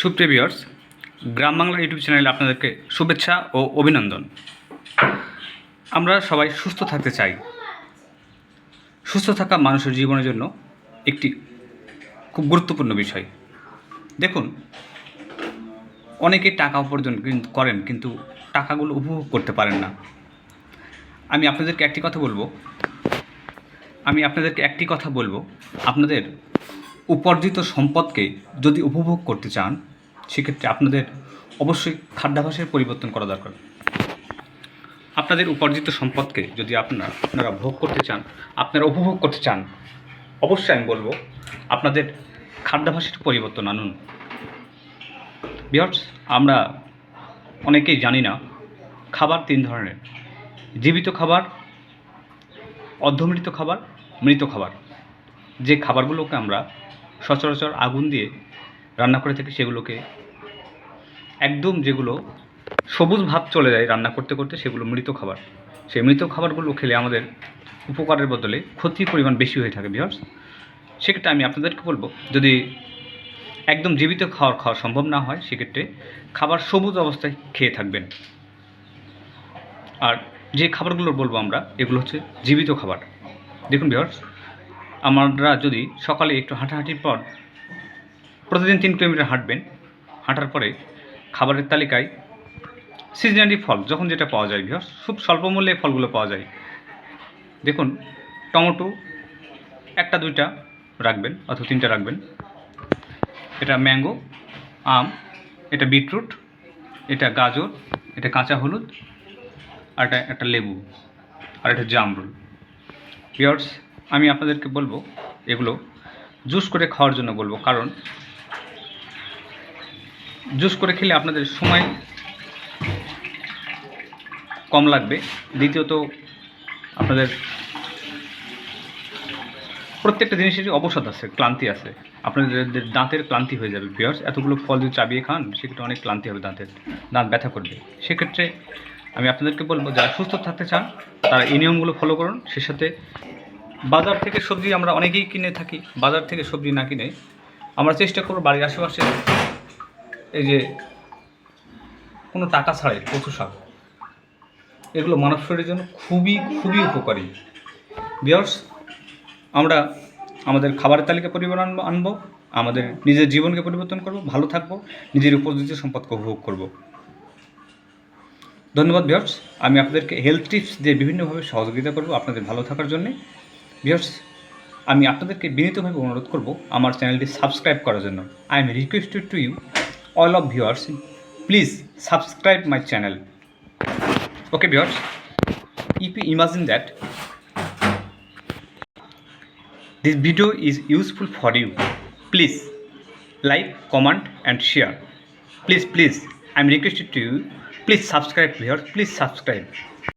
সুপ্রিভিয়ার্স গ্রাম Bangla YouTube চ্যানেলে আপনাদেরকে শুভেচ্ছা ও অভিনন্দন। আমরা সবাই সুস্থ থাকতে চাই। সুস্থ থাকা মানুষের জীবনের জন্য একটি খুব গুরুত্বপূর্ণ বিষয়। দেখুন, অনেকে টাকা উপার্জন করেন কিন্তু টাকাগুলো উপভোগ করতে পারেন না। আমি আপনাদেরকে একটি কথা বলব। আমি আপনাদেরকে একটি কথা বলব। আপনাদের উপার্জিত সম্পদকে যদি উপভোগ করতে চান, সেক্ষেত্রে আপনাদের অবশ্যই খাদ্যাভাসের পরিবর্তন করা দরকার। আপনাদের উপার্জিত সম্পদকে যদি আপনারা আপনারা ভোগ করতে চান, আপনারা উপভোগ করতে চান, অবশ্যই আমি বলব আপনাদের খাদ্যাভাসের পরিবর্তন আনুন। বিহার্স আমরা অনেকেই জানি না, খাবার তিন ধরনের। জীবিত খাবার, অর্ধমৃত খাবার, মৃত খাবার। যে খাবারগুলোকে আমরা সচরাচর আগুন দিয়ে রান্না করে থাকি সেগুলোকে। একদম যেগুলো সবুজ ভাব চলে যায় রান্না করতে করতে সেগুলো মৃত খাবার। সেই মৃত খাবারগুলো খেলে আমাদের উপকারের বদলে ক্ষতির পরিমাণ বেশি হয়ে থাকে বিহার্স সেক্ষেত্রে আমি আপনাদেরকে বলব, যদি একদম জীবিত খাওয়ার খাওয়া সম্ভব না হয়, সেক্ষেত্রে খাবার সবুজ অবস্থায় খেয়ে থাকবেন। আর যে খাবারগুলো বলব আমরা, এগুলো হচ্ছে জীবিত খাবার। দেখুন বিহার্স আমরা যদি সকালে একটু হাঁটাহাঁটির পর প্রতিদিন তিন কিলোমিটার হাঁটবেন, হাঁটার পরে খাবারের তালিকায় সিজনারি ফল যখন যেটা পাওয়া যায় ভিওর্স খুব স্বল্প মূল্যে ফলগুলো পাওয়া যায়। দেখুন, টমেটো একটা দুইটা রাখবেন অথবা তিনটা রাখবেন। এটা ম্যাঙ্গো আম, এটা বিটরুট এটা গাজর, এটা কাঁচা হলুদ, আর এটা একটা লেবু, আর এটা জামরুল। পিয়ার্স আমি আপনাদেরকে বলব, এগুলো জুস করে খাওয়ার জন্য বলব, কারণ জুস করে খেলে আপনাদের সময় কম লাগবে। দ্বিতীয়ত, আপনাদের প্রত্যেকটা জিনিসেরই অবসাদ আছে, ক্লান্তি আছে। আপনাদের দাঁতের ক্লান্তি হয়ে যাবে পিয়ার্স এতগুলো ফল যদি চাবিয়ে খান, সেক্ষেত্রে অনেক ক্লান্তি হবে দাঁতের, দাঁত ব্যথা করবে। সেক্ষেত্রে আমি আপনাদেরকে বলব, যারা সুস্থ থাকতে চান, তারা এই নিয়মগুলো ফলো করুন। সে সাথে বাজার থেকে সবজি আমরা অনেকেই কিনে থাকি, বাজার থেকে সবজি না কিনে। আমরা চেষ্টা করব বাড়ির আশেপাশে এই যে কোনো টাকা ছাড়াই কচু শাক। এগুলো মানব শরীরের জন্য খুবই খুবই উপকারী। বিয়ার্স আমরা আমাদের খাবারের তালিকা পরিবর্তন আনবো- আমাদের নিজের জীবনকে পরিবর্তন করব, ভালো থাকব, নিজের উপযোজিত সম্পদকে উপভোগ করব। ধন্যবাদ বিয়ার্স আমি আপনাদেরকে হেলথ টিপস দিয়ে বিভিন্নভাবে সহযোগিতা করব আপনাদের ভালো থাকার জন্যে। ভিউয়ার্স আমি আপনাদেরকে বিনীতভাবে অনুরোধ করব আমার চ্যানেলটি সাবস্ক্রাইব করার জন্য। I am requested to you all of viewers please subscribe my channel okay viewers if you imagine that this video is useful for you please like comment and share please please I am requested to you please subscribe viewers please subscribe